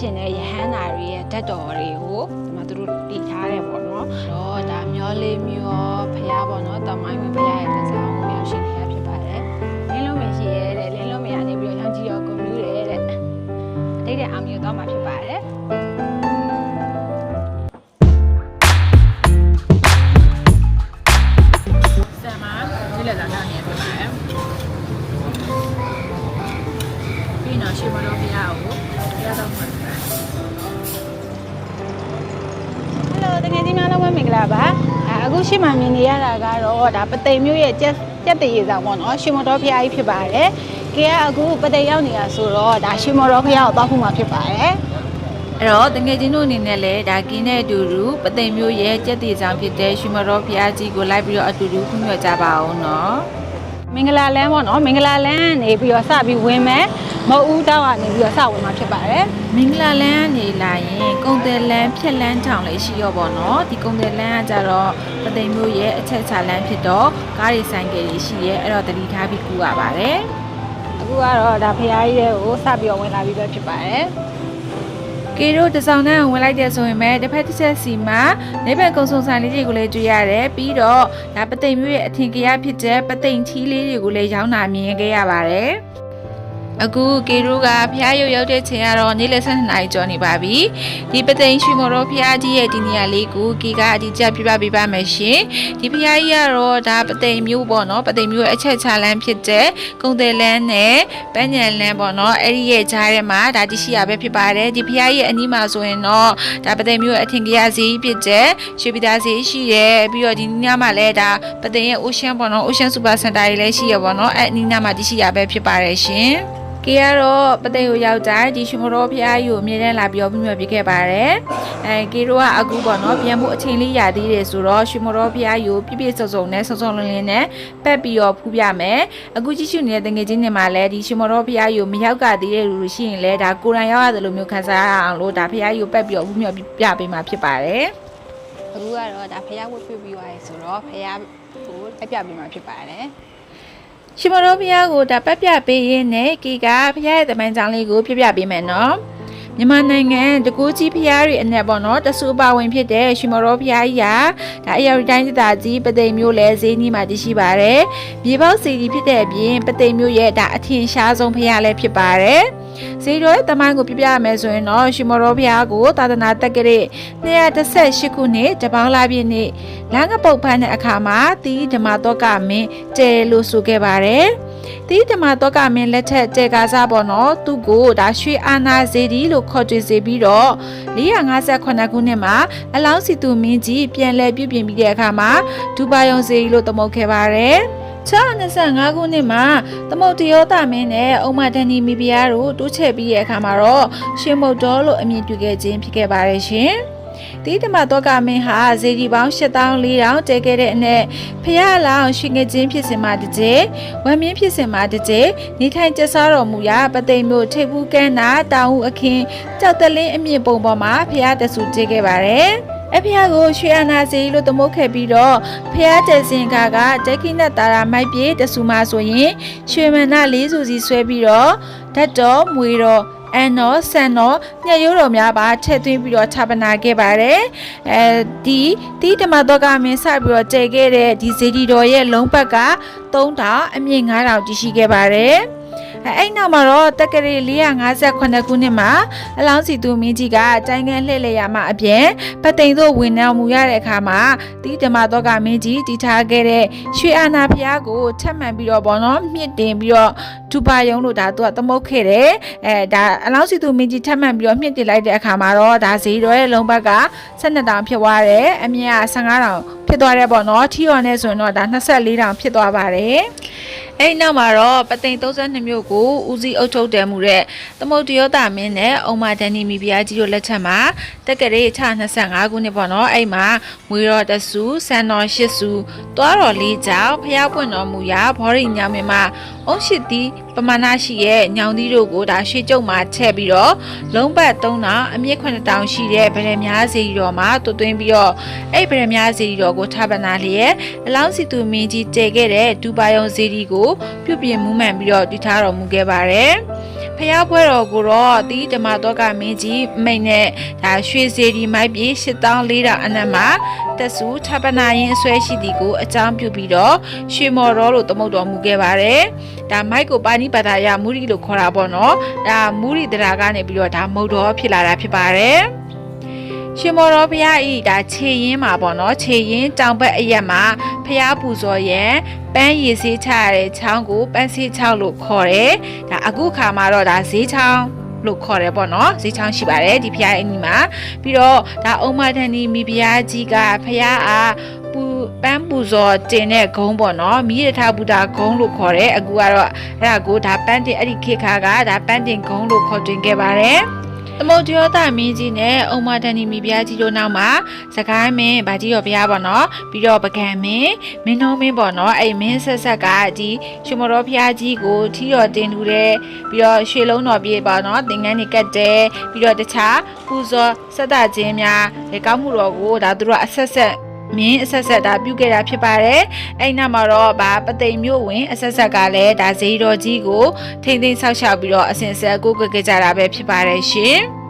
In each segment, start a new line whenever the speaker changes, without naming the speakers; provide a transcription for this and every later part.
ရှင်တဲ့ယဟန်နာတွေရဲ့ဓာတ်တော်တွေကိုဒီမှာသူတို့တည်ထားတယ်ပေါ့နော်တော့ဒါမျောလေးမျောဖះပေါ့နော်တမိုင်းဝင်ဖះရဲ့လက်ဆောင်ကိုရောက်ရှိနေတာဖြစ်ပါတယ်လင်းလုံးမရှိရဲတဲ့လင်းလုံးမရနေပြီးတော့ရောင်ကြီးရောကွန်ပျူတာတဲ့တိတ်တဲ့အောင်မြင်တော့မှာဖြစ်ပါတယ်ဆမ်မှာဒီလက်လာကနေပြပါတယ်ပြီးတော့ရှေ့မ တော်ပြရအောင်ပြတော့မှာဟယ်လိုတကယ်ကြီးများလုံးဝမင်္ဂလာပါအဲအခုရှေ့မှာမြင်နေရတာကတော့ဒါပသိမ်မျိုးရဲ့ကြက်ကြက်တရေဆောင်ပေါ့နော်ရှေ့မတော်ဖျားကြီးဖြစ်ပါတယ်ကဲကအခုပသိမ်ရောက်နေတာဆိုတော့ဒါရှေ့မတော်ဖျားကိုတောက်ဖို့မှာဖြစ်ပါတယ်
အဲ့တော့တငယ်ချင်းတို့အနေနဲ့လည်းဒါကင်းတဲ့အတူတူပသိမ်မျိုးရဲ့ကြက်တီဆောင်ဖြစ်တဲ့ရွှေမတော်ဖျားကြီးကိုလိုက်ပြီးတော့အတူတူခွင့်ပြုကြပါအောင်နော်
မင်္ဂလာလမ်းပေါ့နော်မင်္ဂလာလမ်းနေပြီးတော့စပြီးဝင်မယ်မဟုတ်ဦးတောက်ကနေပြီးတော့စဝင်မှာဖြစ်ပါတယ်
မင်္ဂလာလန်းကနေလာရင်ကုံတယ်လန်းဖြက်လန်းထောင်လေးရှိရောပေါ့နော်ဒီကုံတယ်လန်းကကြတော့ပသိမ်မျိုးရဲ့အချက်ချလန်းဖြစ်တော့ကားရီဆိုင်ကယ်ကြီးရှိရဲအဲ့တော့တတိထားပြီးကူရပါတယ်
အခုကတော့ဒါဖရားကြီးတွေကိုစပြီးတော့ဝင်လာပြီးပဲဖြစ်ပါတယ်
ကေတို့တစောင်းနဲ့ဝင်လိုက်တဲ့ဆိုရင်ပဲတစ်ဖက်တစ်ချက်စီမှာနေဘက်ကုံစုံဆိုင်လေးတွေကိုလည်းတွေ့ရတယ်ပြီးတော့ဒါပသိမ်မျိုးရဲ့အထင်ကြီးဖြစ်တဲ့ပသိမ်ချီးလေးတွေကိုလည်းရောင်းတာမြင်ခဲ့ရပါတယ် အခုကေတို့ကဖျားရုပ်ရောက်တဲ့ချိန်ကတော့နေ့လယ်7နာရီကျော်နေပါပြီဒီပသိမ်ရွှေမော်တော်ဖျားကြီးရဲ့ဒီနေရာလေးကိုကေကအဒီကြပြပြပေးပါမယ်ရှင်ဒီဖျားကြီးကတော့ဒါပသိမ်မျိုးပေါ့နော်ပသိမ်မျိုးရဲ့အချက်ချလန်းဖြစ်တဲ့ကုံတယ်လန်းနဲ့ပန်းညံလန်းပေါ့နော်အဲ့ဒီရဲ့ကြားထဲမှာဒါတရှိရပဲဖြစ်ပါတယ်ဒီဖျားကြီးရဲ့အနီးမှာဆိုရင်တော့ဒါပသိမ်မျိုးရဲ့အထင်ကြီးဈေးဖြစ်တဲ့ရွှေပြည်သားဈေးရှိတယ်ပြီးတော့ဒီညမှာလည်းဒါပသိမ်ရဲ့ Ocean ပေါ့နော် Ocean Super Center ကြီးလည်းရှိရပေါ့နော်အဲ့အနီးနားမှာတရှိရပဲဖြစ်ပါတယ်ရှင် ကေကတော့ပသိမ်ကိုရောက်ကြဒီရှင်မတော်ဖျားကြီးကိုအမြဲတမ်းလာပြီးတော့ပြမြပြခဲ့ပါတယ်အဲကေတို့ကအခုပေါ့နော်ပြန်ဖို့အချိန်လေးရသေးတယ်ဆိုတော့ရှင်မတော်ဖျားကြီးကိုပြည့်ပြည့်စုံစုံနဲ့စုံစုံလင်းလင်းနဲ့ပက်ပြီးတော့ဖူးပြမယ်အခုကြည့်ရှုနေတဲ့တငယ်ချင်းတွေမှာလည်းဒီရှင်မတော်ဖျားကြီးကိုမရောက်ကသေးတဲ့လူတွေရှိရင်လည်းဒါကိုရန်ရောက်ရတယ်လို့မျိုးခံစားရအောင်လို့ဒါဖျားကြီးကိုပက်ပြီးတော့ဖူးမြပြပေးမှာဖြစ်ပါတယ်
အခုကတော့ဒါဖရားဝတ်ပြုပြီးသွားပြီဆိုတော့ဖရားကိုတက်ပြပေးမှာဖြစ်ပါတယ်
ရှင်မတော်ဖျားကိုဒါပက်ပြပေးရင်းနဲ့ကေကဖျားရဲ့တမန်ကြောင်လေးကိုပြပြပေးမယ်နော်မြန်မာနိုင်ငံတကူကြီးဖျားတွေအနက်ပေါ့နော်တဆူပါဝင်ဖြစ်တဲ့ရွှေမတော်ဖျားကြီးဟာဒါအရာတိုင်းဒေသကြီးပသိမ်မျိုးလဲဈေးနီးမှာတရှိပါတယ်။မြေပေါက်စီကြီးဖြစ်တဲ့အပြင်ပသိမ်မျိုးရဲ့ဒါအထင်ရှားဆုံးဖျားလည်းဖြစ်ပါတယ်။ ဈေးတော်ရဲ့တမိုင်းကိုပြပြရမယ်ဆိုရင်တော့ရွှေမတော်ဖျားကိုသာသနာတက္ကရာ218ခုနှစ်တပေါင်းလာပြည့်နေ့လမ်းကပုတ်ဖန်းတဲ့အခါမှာတီဓမ္မတော့ကမင်းကျဲလို့ဆိုခဲ့ပါတယ်။တီးဓမ္မတော့ကမင်းလက်ထက်ကျေကားစားပေါ့နော်သူ့ကိုဒါရွှေအာနာဇေဒီလို့ခေါ်ကြွေစေပြီးတော့458ခုနှစ်မှာအလောင်းစီသူမင်းကြီးပြန်လဲပြုပြင်ပြီးတဲ့အခါမှာဒူပါယုံဇေဒီလို့သမုတ်ခဲ့ပါတယ် 625ခုနှစ်မှာသမုတ်တယောတာမင်းနဲ့အုံမဒန်နီမီဘီယာတို့တိုးချဲ့ပြီးတဲ့အခါမှာတော့ရှင်မုတ်တော်လို့အမည်ပြုခဲ့ခြင်းဖြစ်ခဲ့ပါတယ်ရှင်။တီးဓမ္မတော့ကမင်းဟာဇေဒီပေါင်း8400တဲခဲ့တဲ့အနက်ဖရလောင်ရှင်ငယ်ချင်းဖြစ်စင်မှာတစ်ကြိမ်ဝမ်မင်းဖြစ်စင်မှာတစ်ကြိမ်နေထိုင်ကျဆတော်မူရာပသိမ်မျိုးထိပ်ဘူးကန်းနာတောင်ဦးအခင်းကြောက်တလင်းအမြင့်ပုံပေါ်မှာဖရတဆူကျဲခဲ့ပါတယ် အဖះကိုရွှေအနာစီလို့သမုတ်ခဲ့ပြီးတော့ဖះကျစင်ကကတက်ခိနက်တာရာမိုက်ပြေတဆူမဆိုရင်ရွှေမနလေးစုစီဆွဲပြီးတော့ဓာတ်တော်မွေတော်အန်တော်ဆန်တော်ညရိုးတော်များပါထည့်သွင်းပြီးတော့ဌာပနာခဲ့ပါတယ်အဲဒီတီးဓမ္မတော်ကမင်းစပြီးတော့ကျဲခဲ့တဲ့ဒီဇေဒီတော်ရဲ့လုံးဘက်က3000အမြင့်9000တည်ရှိခဲ့ပါတယ် အဲအဲ့နောက်မှာတော့တက္ကရာ458ခုနှစ်မှာအလောင်းစီသူမင်းကြီးကတိုင်းငန်းလှည့်လည်ရမှအပြင်ပသိမ်သို့ဝင်နှောင်မူရတဲ့အခါမှာတီးဓမ္မတော်ကမင်းကြီးတည်ထားခဲ့တဲ့ရွှေအာနာဖျားကိုထပ်မံပြီးတော့ဗောနော်မြင့်တင်ပြီးတော့ ဒူပါယုံလို့ဒါသူကသမုတ်ခဲ့တယ်အဲဒါအလောင်းစီသူမင်းကြီးထပ်မံပြီးတော့မြင့်တင်လိုက်တဲ့အခါမှာတော့ဒါဈေးတော်ရဲ့လုံးဘက်က12တောင်ဖြစ်သွားတယ်အမြင့်က15တောင်ဖြစ်သွားတယ်ပေါ့နော်ထီရော်နဲ့ဆိုရင်တော့ဒါ24တောင်ဖြစ်သွားပါတယ်အဲ့ဒီနောက်မှာတော့ပသိမ်32မြို့ကိုဦးစီးအုပ်ချုပ်တယ်မူတဲ့သမုတ်တယောတာမင်းနဲ့အုံမဒန်နီမီဘီယာကြီးတို့လက်ချက်မှာတက္ကရာ625ခုနှစ်ပေါ့နော်အဲ့မှာမွေတော်တဆူစံတော်ရှစ်ဆူတွားတော်လေးကြောင့်ဖျားပွင့်တော်မူရာဘောရိညောင်မင်းမှာအုံးရှိသည်ပမာဏရှိရဲ့ညောင်သီးတို့ကိုဒါရွှေကျုပ်မှာချက်ပြီးတော့လုံးပတ်3000အမြင့်9000ရှိတဲ့ဗရမများစီတော်မှာတွတ်သွင်းပြီးတော့အဲ့ဗရမများစီတော်ကိုထပ်ပနာလျက်အလောင်းစီသူမင်းကြီးတည်ခဲ့တဲ့ဒူပါယုံစီဒီကိုပြုပြင်မူးမှန်ပြီးတော့တည်ထားတော်မူခဲ့ပါတယ်။ဖျားပွဲတော်ကိုတော့ဒီဓမ္မတော်ကမင်းကြီးအမိန်နဲ့ဒါရွှေစေဒီမိုက်ပြေ8400အနက်မှာတက်စုထပ်ပနာရင်အဆွဲရှိသည်ကိုအကြောင်းပြုပြီးတော့ရွှေမော်တော်လို့သမုတ်တော်မူခဲ့ပါတယ်ဒါမိုက်ကိုပါဏိပါဒရာမူရီလို့ခေါ်တာပေါ့နော်ဒါမူရီတရားကနေပြီးတော့ဒါမုတ်တော်ဖြစ်လာတာဖြစ်ပါတယ်ရှင်မော်တော်ဘုရားဤဒါခြေရင်းမှာပေါ့နော်ခြေရင်းတောင်ဘက်အရက်မှာဘုရားပူဇော်ရန်ပန်းရည်စေးချရတဲ့ချောင်းကိုပန်းစေးချောင်းလို့ခေါ်တယ်ဒါအခုခါမှာတော့ဒါဈေးချောင်းလို့ခေါ်တယ်ပေါ့နော်ဈေးချောင်းရှိပါတယ်ဒီဘုရားအင်းကြီးမှာပြီးတော့ဒါအုံမထန်ဒီမိဘုရားကြီးကဘုရားအား ပူပန်းပူဇော်တင်တဲ့ဂုံးပေါ့နော်မိရထဘုဒ္ဓဂုံးလို့ခေါ်တယ်အခုကတော့အဲ့ဒါကိုဒါပန်းတင်အဲ့ဒီခေတ်ခါကဒါပန်းတင်ဂုံးလို့ခေါ်တွင်ခဲ့ပါတယ်သမုတ်တယောတာမင်းကြီးနဲ့အုံမတန်နီမီဘုရားကြီးတို့နောက်မှာစကိုင်းမင်းဗာကြီးတော်ဘုရားပေါ့နော်ပြီးတော့ပကံမင်းမင်းတော်မင်းပေါ့နော်အဲ့မင်းဆက်ဆက်ကဒီရွှေမတော်ဘုရားကြီးကိုထီတော်တင်ထူတယ်ပြီးတော့ရွှေလုံးတော်ပြေပေါ့နော်သင်္ကန်းတွေကတ်တယ်ပြီးတော့တခြားပူဇော်ဆက်တာခြင်းများလေကောင်းမှုတော်ကိုဒါသူတို့ကအဆက်ဆက် မင်းအဆက်ဆက်ဒါပြုခဲ့တာဖြစ်ပါတယ်။အဲ့နောက်မှာတော့ဗာပသိမ်မြို့ဝင်အဆက်ဆက်ကလည်းဒါဇေယျတော်ကြီးကိုထိမ့်သိမ်းဆောက်ရှောက်ပြီးတော့အစဉ်ဆက်ကိုကိုကြကြတာပဲဖြစ်ပါတယ်ရှင်။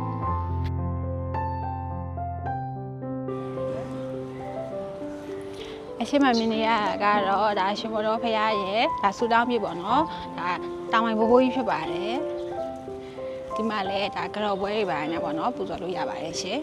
အရှိမမြင်နေရတာကတော့ဒါရှင်မော်တော်ဖရားရဲ့ဒါဆူတောင်းပြပေါ့နော်ဒါတောင်ပိုင်ဘိုးဘိုးကြီးဖြစ်ပါတယ်ဒီမှာလည်းဒါကြော်ပွဲတွေပါညာပေါ့နော်ပူဇော်လို့ရပါတယ်ရှင်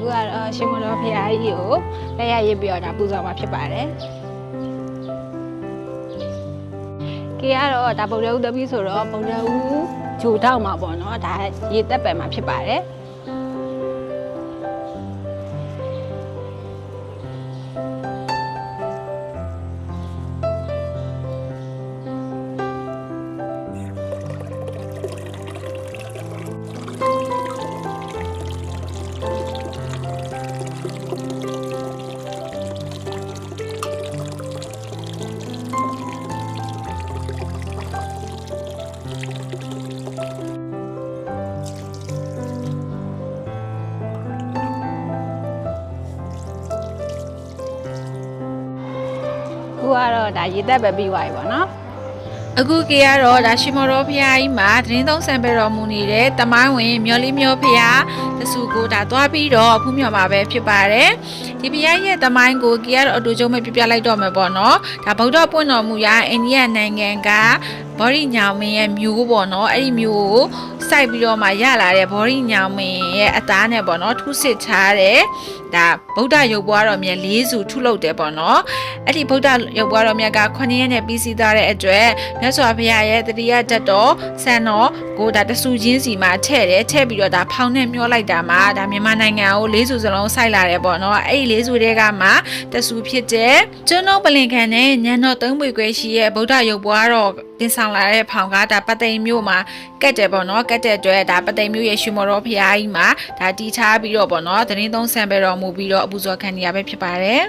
အခုကတော့ရှင်မတော်ဖရာကြီးကိုလက်ရရစ်ပြီးတော့ဒါပူဇော်မှာဖြစ်ပါတယ်။ကေကတော့ဒါဗုဒ္ဓဦးသမီးဆိုတော့ဗုဒ္ဓဦးဂျိုတောက်မှာပေါ့နော်ဒါရေတက်ပယ်မှာဖြစ်ပါတယ်။ ဒါရေတက်ပဲပြီးသွားပြီပေါ့နော်
အခုကေကတော့ဒါရှင်မော်တော်ဖရာကြီးမှာသတင်းသုံးဆံပေတော်မူနေတဲ့တမိုင်းဝင်မျော်လေးမျောဖရာတဆူကိုဒါသွားပြီးတော့ဖူးမြော်မှာပဲဖြစ်ပါတယ်ဒီဖရာရဲ့တမိုင်းကိုကေကတော့အတူကျုံးမဲ့ပြပြလိုက်တော့မယ်ပေါ့နော်ဒါဗုဒ္ဓပွင့်တော်မူရာအိန္ဒိယနိုင်ငံကဘောရိညောင်မင်းရဲ့မျိုးပေါ့နော်အဲ့ဒီမျိုးကိုစိုက်ပြီးတော့မှရလာတဲ့ဘောရိညောင်မင်းရဲ့အသားနဲ့ပေါ့နော်ထူးစစ်ချားတဲ့ ဒါဗုဒ္ဓရုပ်ပွားတော်မြတ်၄စုထုလုပ်တယ်ပေါ့နော်အဲ့ဒီဗုဒ္ဓရုပ်ပွားတော်မြတ်က9ရက်နဲ့ပြီးစီးသွားတဲ့အတွက်မြတ်စွာဘုရားရဲ့တတိယဓာတ်တော်ဆန်တော်ကိုဒါတဆူချင်းစီမှာထည့်တယ်ထည့်ပြီးတော့ဒါဖောင်းနဲ့မျောလိုက်တာမှာဒါမြန်မာနိုင်ငံကို၄စုစလုံးစိုက်လာတယ်ပေါ့နော်အဲ့ဒီ၄စုတွေကမှတဆူဖြစ်တဲ့ကျွန်းတော်ပလင်ခံနဲ့ညံတော်သုံးပွေခွဲရှိရဲ့ဗုဒ္ဓရုပ်ပွားတော်တင်ဆောင်လာတဲ့ဖောင်ကဒါပသိမ်မြို့မှာကတ်တယ်ပေါ့နော်ကတ်တဲ့အတွက်ဒါပသိမ်မြို့ရဲ့ရွှေမော်တော်ဖျားကြီးမှာဒါတီချားပြီးတော့ပေါ့နော်သတင်းသုံးဆံပဲတော်မူပြီးတော့အပူဇော်ခံနေရပဲဖြစ်ပါတယ်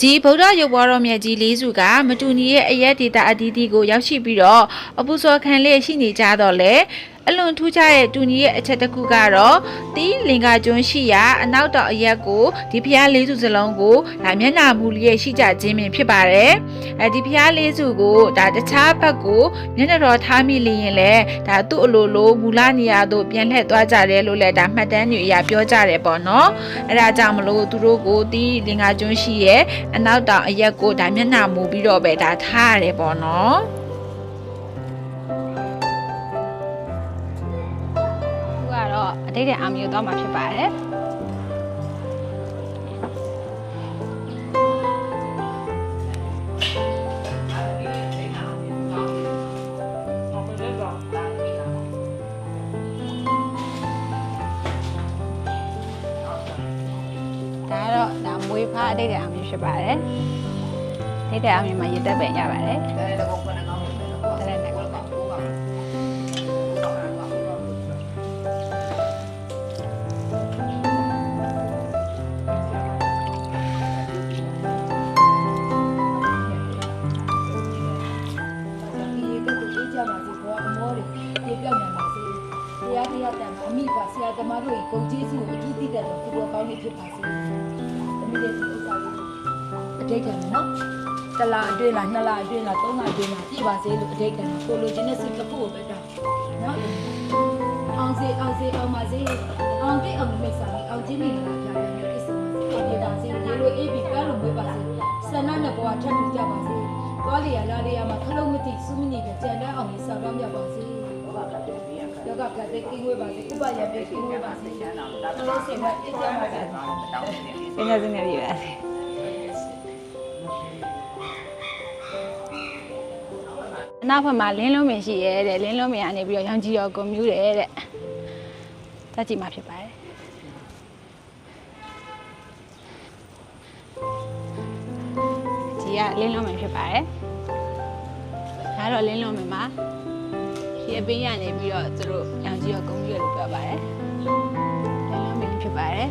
ဒီဗုဒ္ဓရုပ်ပွားတော်မြတ်ကြီးလေးစုကမတူညီရဲ့အရက်ဒေတာအသီးသီးကိုရောက်ရှိပြီးတော့အပူဇော်ခံလျက်ရှိနေကြတော့လေ အလွန်ထူးခြားတဲ့တူညီရဲ့အချက်တစ်ခုကတော့တီးလင်္ကာကျွန်းရှိရာအနောက်တောင်အရက်ကိုဒီဖျားလေးစုစလုံးကိုဒါမျက်နှာမူလျက်ရှိကြခြင်းပင်ဖြစ်ပါတယ်အဲဒီဖျားလေးစုကိုဒါတခြားဘက်ကိုမျက်နှာတော်ထားမိလျင်လဲဒါသူ့အလိုလိုမူလနေရာသို့ပြန်လှည့်သွားကြတယ်လို့လည်းဒါမှတ်တမ်းတွေအရပြောကြတယ်ပေါ့နော်အဲဒါကြောင့်မလို့သူတို့ကိုတီးလင်္ကာကျွန်းရှိရဲ့အနောက်တောင်အရက်ကိုဒါမျက်နှာမူပြီးတော့ပဲဒါထားရတယ်ပေါ့နော်
ကတော့အတိတ်တဲ့အာမျိုးတော့မှာဖြစ်ပါတယ်ဒါကတော့ဒါမွေးဖားအတိတ်တဲ့အာမျိုးဖြစ်ပါတယ်အတိတ်တဲ့အာမျိုးမှာရေတက်ပင်ရပါတယ်တရက်နဲ့ကော
မတို့ရဲ့ဂုံကျေးဇူးကိုအထူးသိတတ်တော့ကိုယ်ကောင်းနေဖြစ်ပါစေ။သမီးလေးဒီဥစ္စာလေးအတိတ်ကနော်တလားအတွင်းလားနှစ်လားအတွင်းလားသုံးလားအတွင်းလားပြည့်ပါစေလို့အတိတ်ကကိုလိုချင်တဲ့စိတ်တစ်ခုကိုပဲတောင်းနော်အောင်စေအောင်စေအောင်ပါစေအောင်တိတ်အောင်မိတ်ဆောင်အောင်ချင်းနေလားပြတယ်ကိစ္စပါစေပါစေရေလိုအေးပြီးကမ်းလိုဝေးပါစေဆန္ဒနဲ့ဘဝထပ်ပြီးကြပါစေသွားလျာလာလျာမှာခလုံးမသိစူးမနေပဲကြံတဲ့အောင်ကြီးဆောင်တော့မြတ်ပါစေ ယောဂကတဲ့ကိငွေးပါစေဥပယပဲကိငွေးပါစေနှလုံးစင်နဲ့အေးကြပါစေ
စနေစနေပြပါစေအနောက်ဘက်မှာလင်းလုံးမင်ရှိရဲတဲ့လင်းလုံးမင်ကနေပြီးတော့ရောင်ကြီးရောကွန်မြူးတယ်တဲ့တက်ကြည့်မှာဖြစ်ပါတယ်ကြီးကလင်းလုံးမင်ဖြစ်ပါတယ်ဒါတော့လင်းလုံးမင်မှာ ဒီအပင်းရနေပြီးတော့သူတို့ရောင်ကြီးရောကွန်မြူးတယ်လို့ပြောပါတယ်လင်းလုံးမင်ဖြစ်ပါတယ်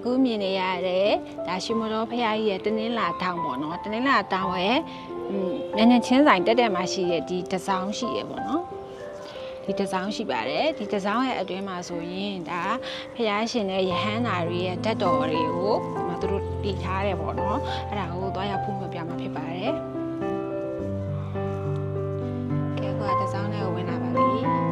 အခုမြင်နေရတယ်ဒါရှိမတော်ဖះကြီးရဲ့တနင်္လာတောင်ပေါ့နော်တနင်္လာတောင်ရဲ့ညညချင်းဆိုင်တက်တက်မှာရှိတဲ့ဒီတစောင်းရှိရပေါ့နော်ဒီတစောင်းရှိပါတယ်ဒီတစောင်းရဲ့အတွင်းမှာဆိုရင်ဒါဖះရှင်တဲ့ယဟန်နာတွေရဲ့တက်တော်တွေကိုဒီမှာသူတို့တည်ထားတယ်ပေါ့နော်အဲ့ဒါကိုသွားရဖုံးပြပြမှာဖြစ်ပါတယ်ကဲကွာတစောင်းလေးကိုဝင်လာပါပြီ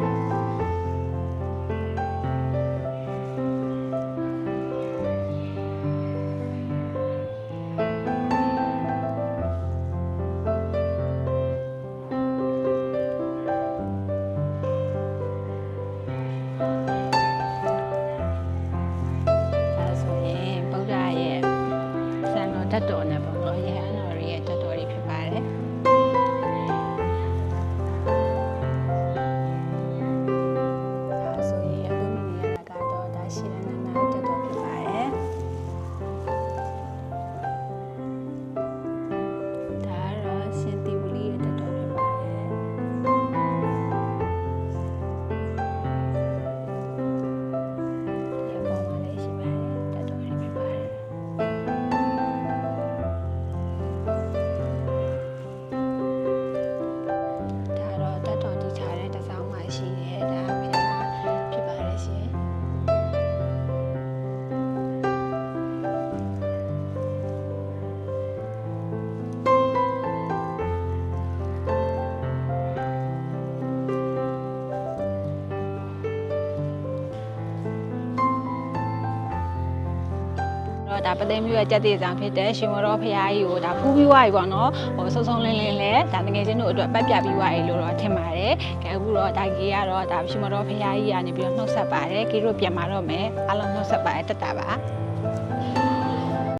တော့ဒါပသိမ်မျိုးရဲ့ကြက်သေးဆောင်ဖြစ်တဲ့ရှင်မတော်ဖရာကြီးကိုဒါဖူးပြီးွားပြီပေါ့နော်ဟိုဆုံဆုံလင်းလင်းလဲဒါတကယ်ချင်းတို့အတွက်ပတ်ပြပြီးွားပြီလို့တော့ထင်ပါတယ်ကဲအခုတော့ဒါကြီးကတော့ဒါရှင်မတော်ဖရာကြီးကနေပြီးတော့နှုတ်ဆက်ပါတယ်ကြီးတို့ပြန်มาတော့မယ်အားလုံးနှုတ်ဆက်ပါတယ်တက်တာပါ